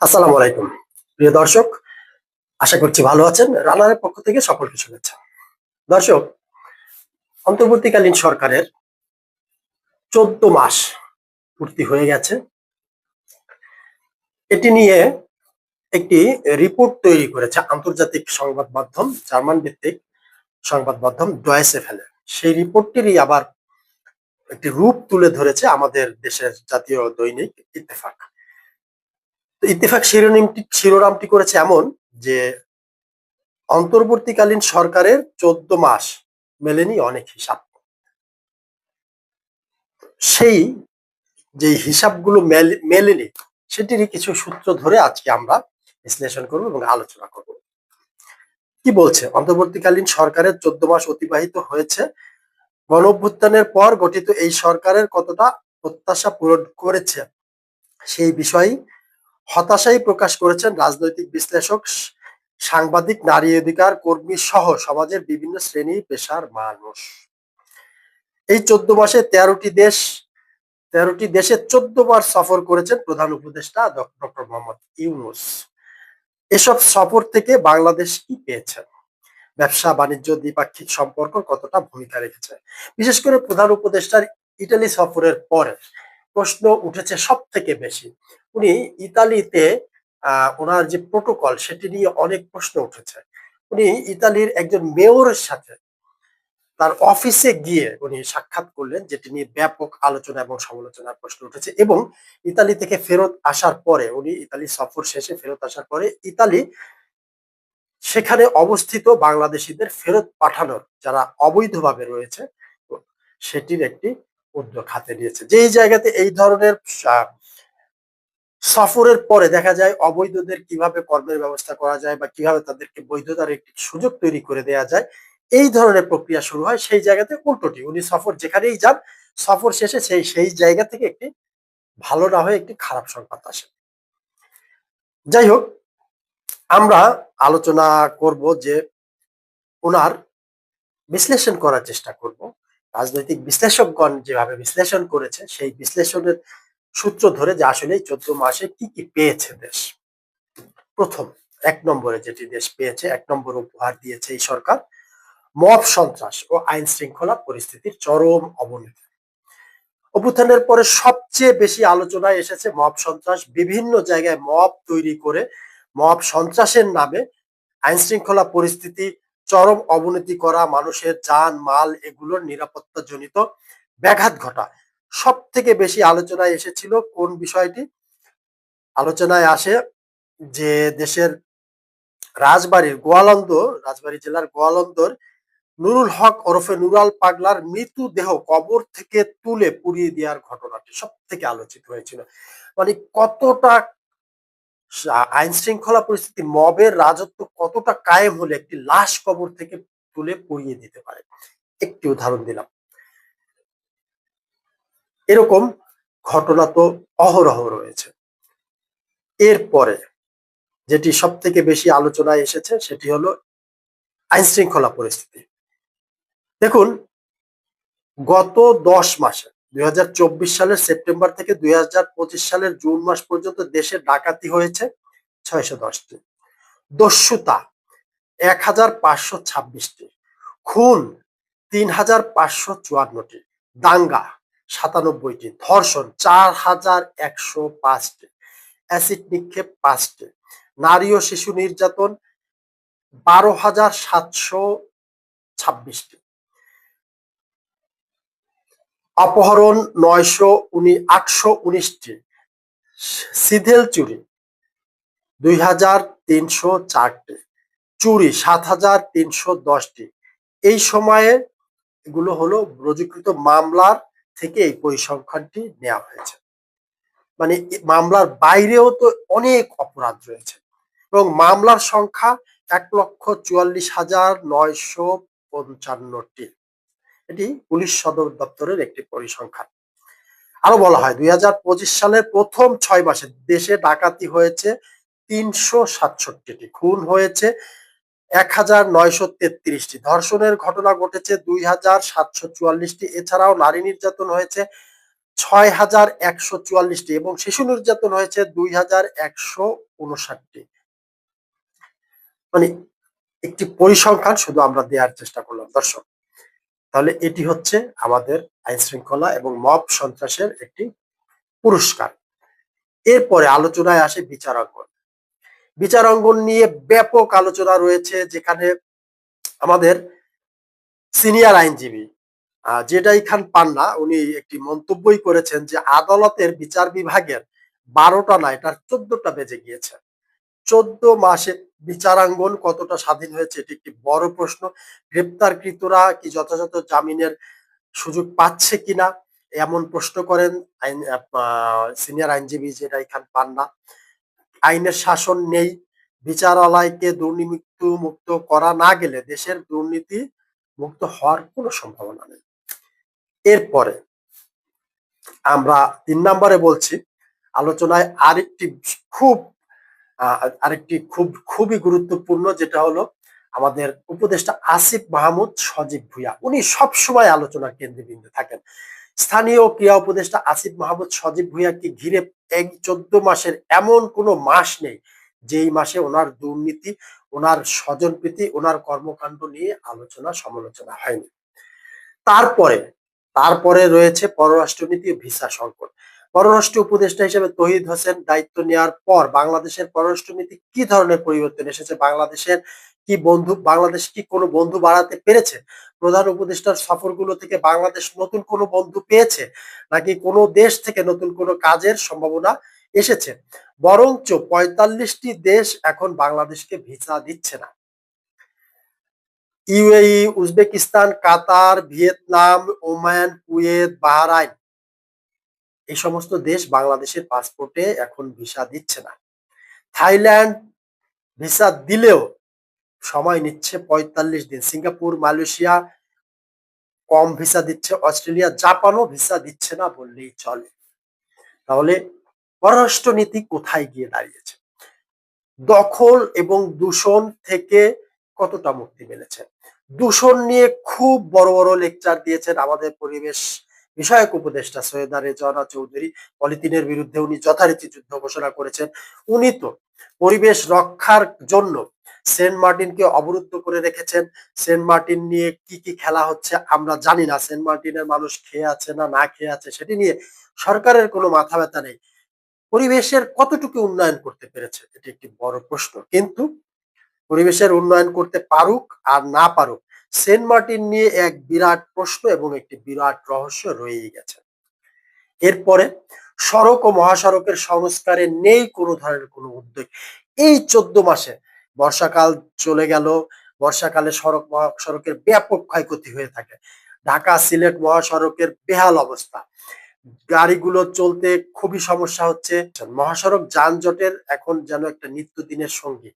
আসসালামু আলাইকুম। প্রিয় দর্শক, আশা করছি ভালো আছেন। রানারের পক্ষ থেকে সকলকে শুভেচ্ছা। দর্শক, অন্তর্বর্তীকালীন সরকারের চোদ্দ মাস পূর্তি হয়ে গেছে। এটি নিয়ে একটি রিপোর্ট তৈরি করেছে আন্তর্জাতিক সংবাদ মাধ্যম, জার্মান ভিত্তিক সংবাদ মাধ্যম ডয়েসে ফেলে। সেই রিপোর্টটিরই আবার একটি রূপ তুলে ধরেছে আমাদের দেশের জাতীয় দৈনিক ইত্তেফাক। ইত্তেফাক শিরোনামটি শিরোনামটি করেছে এমন যে, অন্তর্বর্তীকালীন সরকারের চোদ্দ মাস, মেলেনি অনেক হিসাব। সেই যে হিসাবগুলো মেলে- মেলেনি, সেটিরই কিছু সূত্র ধরে আজকে আমরা বিশ্লেষণ করব এবং আলোচনা করব। কি বলছে? অন্তর্বর্তীকালীন সরকারের চোদ্দ মাস অতিবাহিত হয়েছে। গণ পর গঠিত এই সরকারের কতটা প্রত্যাশা পূরণ করেছে? সেই বিষয়ে হতাশাই প্রকাশ করেছেন রাজনৈতিক বিশ্লেষক, সাংবাদিক, নারী অধিকার কর্মী সহ সমাজের বিভিন্ন শ্রেণি পেশার মানুষ। এই চোদ্দ মাসে তেরোটি দেশ, তেরোটি দেশে চোদ্দ বার সফর করেছেন প্রধান উপদেষ্টা ডক্টর মোহাম্মদ ইউনুস। এসব সফর থেকে বাংলাদেশ কি পেয়েছেন ব্যবসা, বাণিজ্য, দ্বিপাক্ষিক সম্পর্ক কতটা ভূমিকা রেখেছে? বিশেষ করে প্রধান উপদেষ্টার ইটালি সফরের পরে প্রশ্ন উঠেছে সব থেকে বেশি। উনি ইতালিতে ওনার যে প্রোটোকল সেটি নিয়ে অনেক প্রশ্ন উঠেছে। উনি ইতালির একজন মেয়রের সাথে তার অফিসে গিয়ে উনি সাক্ষাৎ করলেন, যেটি নিয়ে ব্যাপক আলোচনা এবং সমালোচনার প্রশ্ন উঠেছে এবং ইতালি থেকে ফেরত আসার পরে, উনি ইতালি সফর শেষে ফেরত আসার পরে ইতালি সেখানে অবস্থিত বাংলাদেশিদের ফেরত পাঠানোর যারা অবৈধভাবে রয়েছে, সেটির একটি উদ্যোগ হাতে নিয়েছে। যেই জায়গাতে এই ধরনের সফরের পরে দেখা যায় অবৈধদের কীভাবে কর্মের ব্যবস্থা করা যায় বা কীভাবে তাদেরকে বৈধতার একটি সুযোগ তৈরি করে দেয়া যায়, এই ধরনের প্রক্রিয়া শুরু হয় সেই জায়গাতে উল্টোটি। উনি সফর যেখানেই যান, সফর শেষে সেই সেই জায়গা থেকে একটি ভালো না হয়ে একটি খারাপ সংবাদ আসে। যাই হোক, আমরা আলোচনা করব যে ওনার বিশ্লেষণ করার চেষ্টা করব। রাজনৈতিক বিশ্লেষকগণ যেভাবে বিশ্লেষণ করেছে, সেই বিশ্লেষণের সূত্র ধরে যে আসলে চোদ্দ মাসে কি কি পেয়েছে দেশ। প্রথম, এক নম্বরে যেটি দেশ পেয়েছে, এক নম্বর উপহার দিয়েছে এই সরকার, মব সন্ত্রাস ও আইন শৃঙ্খলা পরিস্থিতির চরম অবনতি। অভ্যুত্থানের পরে সবচেয়ে বেশি আলোচনায় এসেছে মব সন্ত্রাস, বিভিন্ন জায়গায় মব তৈরি করে মব সন্ত্রাসের নামে আইন শৃঙ্খলা পরিস্থিতি চরম অবনতি করা, মানুষের যান, মাল এগুলোর নিরাপত্তা জনিত ব্যাঘাত ঘটা সব থেকে বেশি আলোচনায় এসেছিল কোন বিষয়টি? আলোচনায় আসে যে দেশের রাজবাড়ির গোয়ালন্দ রাজবাড়ী জেলার গোয়ালন্দর নুরুল হক ওরফে নুরাল পাগলার মৃতদেহ কবর থেকে তুলে পুড়িয়ে দেওয়ার ঘটনাটি সব থেকে আলোচিত হয়েছিল। মানে কতটা আইন শৃঙ্খলা পরিস্থিতি, মবের রাজত্ব কতটা কায়েম হলে একটি লাশ কবর থেকে তুলে পুড়িয়ে দিতে পারে? একটি উদাহরণ দিলাম। এরকম ঘটনা তো অহরহ রয়েছে। এরপরে যেটি সব থেকে বেশি আলোচনায় এসেছে সেটি হলো আইন শৃঙ্খলা পরিস্থিতি। দেখুন, গত দশ মাসে চব্বিশ সালের সেপ্টেম্বর থেকে দুই হাজার পঁচিশ সালের জুন মাস পর্যন্ত দেশে ডাকাতি হয়েছে ছয়শো দশটি। দস্যুতা এক হাজার পাঁচশো ছাব্বিশটি। খুন তিন হাজার পাঁচশো চুয়ান্নটি। দাঙ্গা সাতানব্বইটি। ধর্ষণ চার হাজার একশো পাঁচটি। অ্যাসিড নিক্ষেপ পাঁচটি। নারী ও শিশু নির্যাতন বারো হাজার সাতশো ছাব্বিশটি। অপহরণ নয়শো উনি, আটশো উনিশটি। সিধেল চুরি, দুই হাজার তিনশো চারটি। চুরি, সাত হাজার তিনশো দশটি। এই সময়ে এগুলো হলো রুজুকৃত মামলার থেকে এই পরিসংখ্যানটি নেওয়া হয়েছে। মানে মামলার বাইরেও তো অনেক অপরাধ রয়েছে। এবং মামলার সংখ্যা এক লক্ষ চুয়াল্লিশ হাজার নয়শো পঞ্চান্নটি। এটি পুলিশ সদর দপ্তরের একটি পরিসংখ্যান। আরও বলা হয়, দুই হাজার পঁচিশ সালের প্রথম ছয় মাসে দেশে ডাকাতি হয়েছে তিনশো সাতষট্টিটি, খুন হয়েছে এক হাজার নয়শো তেত্রিশটি, ধর্ষণের ঘটনা ঘটেছে দুই হাজার সাতশো চুয়াল্লিশটি, এছাড়াও নারী নির্যাতন হয়েছে ছয় হাজার একশো চুয়াল্লিশটি এবং শিশু নির্যাতন হয়েছে দুই হাজার একশো উনষাটটি। মানে একটি পরিসংখ্যান শুধু আমরা দেওয়ার চেষ্টা করলাম, দর্শক। তাহলে এটি হচ্ছে আমাদের আইন শৃঙ্খলা এবং মব সন্ত্রাসের একটি পুরস্কার। এরপরে আলোচনায় আসে বিচারাঙ্গন বিচারাঙ্গন নিয়ে ব্যাপক আলোচনা রয়েছে যেখানে আমাদের সিনিয়র আইনজীবী জেডাই খান পান্না, উনি একটি মন্তব্যই করেছেন যে আদালতের বিচার বিভাগের বারোটা না, এটার চোদ্দটা বেজে গিয়েছে। চোদ্দ মাসে বিচারাঙ্গন কতটা স্বাধীন হয়েছে, এটি একটি বড় প্রশ্ন। গ্রেপ্তারকৃতরা কি যথাযথ জামিনের সুযোগ পাচ্ছে কিনা, এমন প্রশ্ন করেন আইন সিনিয়র আইনজীবী জেডাই পান না আইনের শাসন নেই, বিচারালয়কে দুর্নীতি মুক্ত করা না গেলে দেশের দুর্নীতি মুক্ত হওয়ার কোনো সম্ভাবনা নেই। এরপরে আমরা তিন নম্বরে বলছি, আলোচনায় আরেকটি খুব আরেকটি খুব, খুবই গুরুত্বপূর্ণ যেটা হলো আমাদের উপদেষ্টা আসিফ মাহমুদ সজীব ভুইয়া। উনি সব সময় আলোচনার কেন্দ্রবিন্দু থাকেন। স্থানীয় ক্রিয়া উপদেষ্টা আসিফ মাহমুদ সজীব ভুইয়াকে ঘিরে এক চোদ্দ মাসের এমন কোনো মাস নেই যেই মাসে ওনার দুর্নীতি, ওনার স্বজনপ্রীতি, ওনার কর্মকাণ্ড নিয়ে আলোচনা, সমালোচনা হয়নি। তারপরে তারপরে রয়েছে পররাষ্ট্রনীতি ও ভিসা সংকট। পররাষ্ট্র উপদেষ্টা হিসেবে তহিদ হোসেন দায়িত্ব নেওয়ার পর বাংলাদেশের পররাষ্ট্র নীতি কি ধরনের পরিবর্তন এসেছে? বাংলাদেশের কি বন্ধু, বাংলাদেশ কি কোনো বন্ধু বাড়াতে পেরেছে? প্রধান উপদেষ্টার সফরগুলো থেকে বাংলাদেশ নতুন কোনো বন্ধু পেয়েছে? নাকি কোনো দেশ থেকে নতুন কোনো কাজের সম্ভাবনা এসেছে? বরঞ্চ পঁয়তাল্লিশটি দেশ এখন বাংলাদেশকে ভিসা দিচ্ছে না। UAE, Uzbekistan, Qatar, Vietnam, Oman, Kuwait, Bahrain এই সমস্ত দেশ বাংলাদেশের পাসপোর্টে এখন ভিসা দিচ্ছে না। থাইল্যান্ড ভিসা দিলেও সময় নিচ্ছে পঁয়তাল্লিশ দিন। সিঙ্গাপুর, মালয়েশিয়া কম ভিসা দিচ্ছে, অস্ট্রেলিয়া, জাপানও ভিসা দিচ্ছে না বললেই চলে। তাহলে পররাষ্ট্রনীতি কোথায় গিয়ে দাঁড়িয়েছে? দখল এবং দূষণ থেকে কতটা মুক্তি মিলেছে? দূষণ নিয়ে খুব বড় বড় লেকচার দিয়েছেন আমাদের পরিবেশ বিষয়ক উপদেষ্টা সৈয়দা রেজওয়ানা চৌধুরী পলিথিনের বিরুদ্ধে উনি যথারীতি যুদ্ধ ঘোষণা করেছেন। উনি তো পরিবেশ রক্ষার জন্য সেন্ট মার্টিনকে অবরুদ্ধ করে রেখেছেন। সেন্ট মার্টিন নিয়ে কি কি খেলা হচ্ছে আমরা জানি না। সেন্ট মার্টিনের মানুষ খেয়ে আছে না না খেয়ে আছে সেটি নিয়ে সরকারের কোনো মাথা ব্যথা নেই। পরিবেশের কতটুকু উন্নয়ন করতে পেরেছে এটি একটি বড় প্রশ্ন। কিন্তু পরিবেশের উন্নয়ন করতে পারুক আর না পারুক সেন্ট মার্টিন নিয়ে এক বিরাট প্রশ্ন এবং একটি বিরাট রহস্য রয়েই গেছে। এরপরে সড়ক ও মহাসড়কের সংস্কারে নেই কোনো ধরনের কোনো উদ্যোগ। এই চোদ্দ মাসে বর্ষাকাল চলে গেল, বর্ষাকালে সড়ক মহাসড়কের ব্যাপক ক্ষয়ক্ষতি হয়ে থাকে। ঢাকা, সিলেট মহাসড়কের বেহাল অবস্থা। গাড়িগুলো চলতে খুবই সমস্যা হচ্ছে। মহাসড়ক যানজটের এখন যেন একটা নিত্যদিনের সঙ্গী।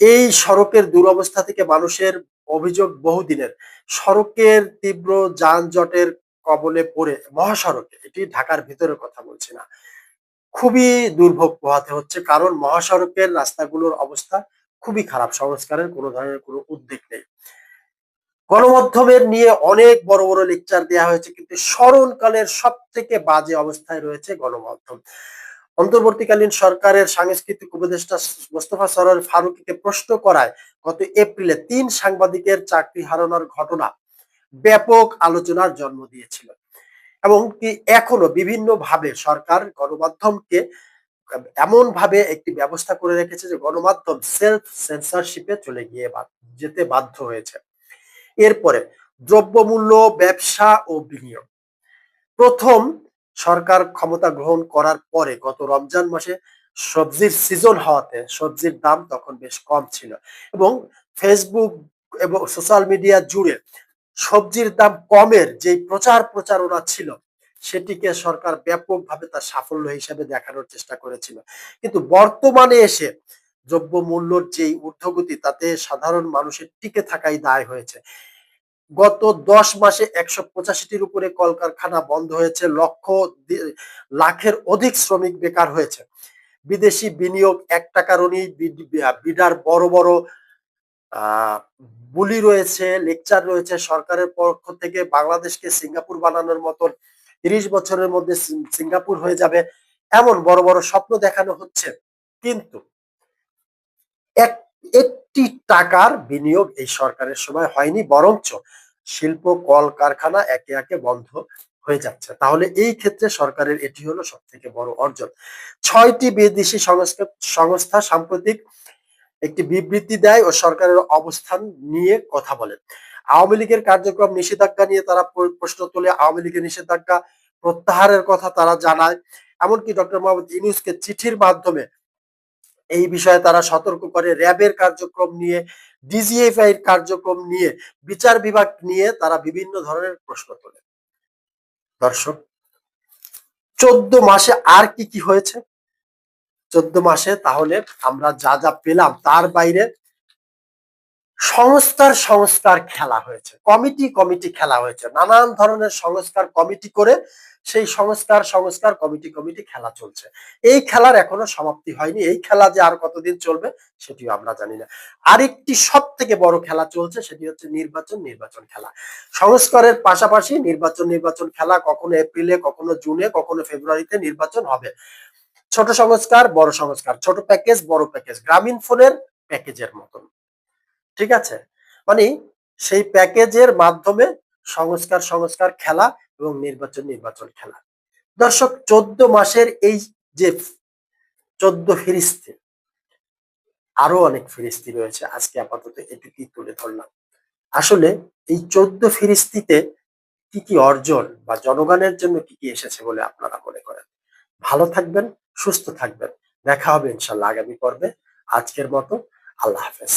এই সড়কের দুরবস্থা থেকে মানুষের অভিযোগ বহুদিনের। সড়কের তীব্র যানজটের কবলে পড়ে মহাসড়কে। এটি ঢাকার ভিতরের কথা বলছি না। খুবই দুর্ভোগ পোহাতে হচ্ছে কারণ মহাসড়কের রাস্তাগুলোর অবস্থা খুবই খারাপ। সংস্কারের কোনো ধরনের কোনো উদ্যোগ নেই। গণমাধ্যমের নিয়ে অনেক বড় বড় লেকচার দেওয়া হয়েছে কিন্তু স্মরণকালের সব থেকে বাজে অবস্থায় রয়েছে গণমাধ্যম। অন্তর্বর্তীকালীন সরকারের সাংস্কৃতিক উপদেষ্টা মোস্তফা সরোয়ার ফারুকিকে প্রশ্ন করায়, গত এপ্রিলে তিন সাংবাদিকের চাকরি হারানোর ঘটনা ব্যাপক আলোচনার জন্ম দিয়েছিল। এবং কি এখনও বিভিন্ন ভাবে সরকার গণমাধ্যমকে এমন ভাবে একটি ব্যবস্থা করে রেখেছে যে গণমাধ্যম সেলফ সেন্সারশিপে চলে গিয়ে যেতে বাধ্য হয়েছে। এরপরে দ্রব্যমূল্য, ব্যবসা ও বিনিয়োগ। প্রথম সরকার ক্ষমতা গ্রহণ করার পরে গত রমজান মাসে সবজির সিজন হওয়াতে সবজির দাম তখন বেশ কম ছিল এবং ফেসবুক এবং সোশ্যাল মিডিয়া জুড়ে সবজির দাম কমের যে প্রচার প্রচারণা ছিল, সেটিকে সরকার ব্যাপকভাবে তার সাফল্য হিসেবে দেখানোর চেষ্টা করেছিল। কিন্তু বর্তমানে এসে দ্রব্য মূল্যর যেই ঊর্ধ্বগতি, তাতে সাধারণ মানুষের টিকে থাকাই দায় হয়েছে। গত দশ মাসে একশো পঁচাশিটির উপরে কলকারখানা বন্ধ হয়েছে। লক্ষ লাখের অধিক শ্রমিক বেকার হয়েছে। বিদেশি বিনিয়োগ এক টাকারই বিডার বড় বড় বুলি রয়েছে, লেকচার রয়েছে। সরকারের পক্ষ থেকে বাংলাদেশকে সিঙ্গাপুর বানানোর মতন তিরিশ বছরের মধ্যে সিঙ্গাপুর হয়ে যাবে এমন বড় বড় স্বপ্ন দেখানো হচ্ছে। কিন্তু এক একটি টাকার বিনিয়োগ এই সরকারের সময় হয়নি, বরঞ্চ শিল্প, কলকারখানা একে একে বন্ধ হয়ে যাচ্ছে। তাহলে এই ক্ষেত্রে সরকারের এটি হলো সব থেকে বড় অর্জন। ছয়টি বিদেশি সংস্থা সাম্প্রতিক একটি বিবৃতি দেয় ও সরকারের অবস্থান নিয়ে কথা বলে। আওয়ামী লীগের কার্যক্রম নিষেধাজ্ঞা নিয়ে তারা প্রশ্ন তোলে। আওয়ামী লীগের নিষেধাজ্ঞা প্রত্যাহারের কথা তারা জানায়। এমনকি ডক্টর মোহাম্মদ ইউনুসকে চিঠির মাধ্যমে এই বিষয়ে তারা সতর্ক করে। র্যাবের কার্যক্রম নিয়ে, ডিজিএফআই এর কার্যক্রম নিয়ে, বিচার বিভাগ নিয়ে তারা বিভিন্ন ধরনের প্রশ্ন তোলে। দর্শক, চোদ্দ মাসে আর কি কি হয়েছে? চোদ্দ মাসে তাহলে আমরা যা যা পেলাম তার বাইরে সংস্কার সংস্কার খেলা হয়েছে। কমিটি কমিটি খেলা হয়েছে। নানান ধরনের সংস্কার কমিটি করে সেই সংস্কার সংস্কার কমিটি কমিটি খেলা চলছে। এই খেলার এখনও সমাপ্তি হয়নি। এই খেলা যে আর কতদিন চলবে সেটিও আমরা জানি না। আরেকটি সব থেকে বড় খেলা চলছে সেটি হচ্ছে নির্বাচন নির্বাচন খেলা। সংস্কারের পাশাপাশি নির্বাচন নির্বাচন খেলা কখনো এপ্রিলে, কখনো জুনে, কখনো ফেব্রুয়ারিতে নির্বাচন হবে। ছোট সংস্কার, বড় সংস্কার। ছোট প্যাকেজ, বড় প্যাকেজ। গ্রামীণ ফোনের প্যাকেজের মতন। ঠিক আছে? মানে সেই প্যাকেজের মাধ্যমে সংস্কার সংস্কার খেলা এবং নির্বাচন নির্বাচন খেলা। দর্শক, চোদ্দ মাসের এই যে চোদ্দ ফিরিস্তি, আরও অনেক ফিরিস্তি রয়েছে। আজকে আপাতত এটুকুই তুলে ধরলাম। আসলে এই চোদ্দ ফিরিস্তিতে কি কি অর্জন বা জনগণের জন্য কি কি এসেছে বলে আপনারা মনে করেন? ভালো থাকবেন, সুস্থ থাকবেন। দেখা হবে ইনশাল্লাহ আগামী পর্বে। আজকের মতো আল্লাহ হাফেজ।